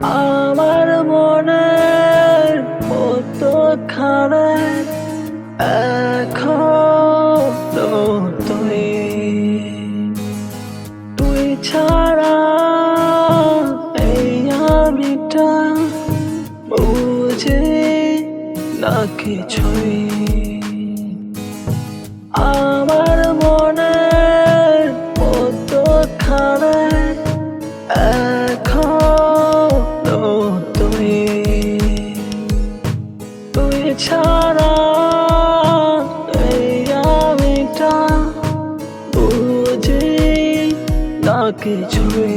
আমার মনের মতো খানে এখনও তুই তুই ছাড়া এই আমিটা বুঝে না কিছুই। ছাড়া এই আমিটা বুঝি না কিছুই।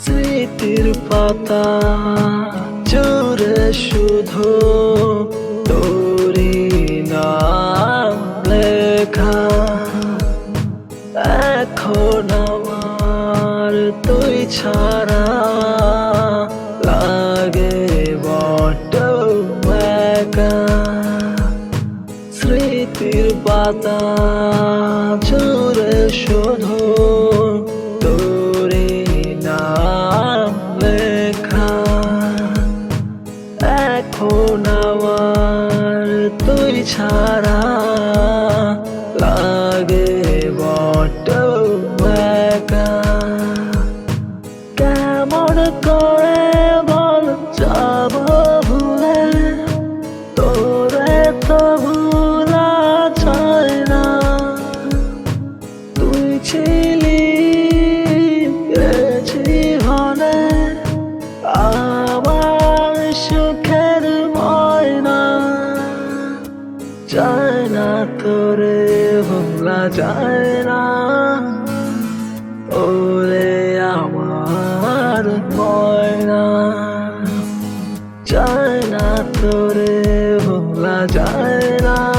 স্মৃতির পাতা জোরে শুধু তুই ছাড়া লাগে বড্ড একা। স্মৃতির পাতা জোরে শুধু তোরে নাম লেখা। এখন আমার তুই ছাড়া লাগে যায় না তোরে ভোলা যায় না। ওরে আমার ময়না। যায় না তোরে ভোলা যায় না।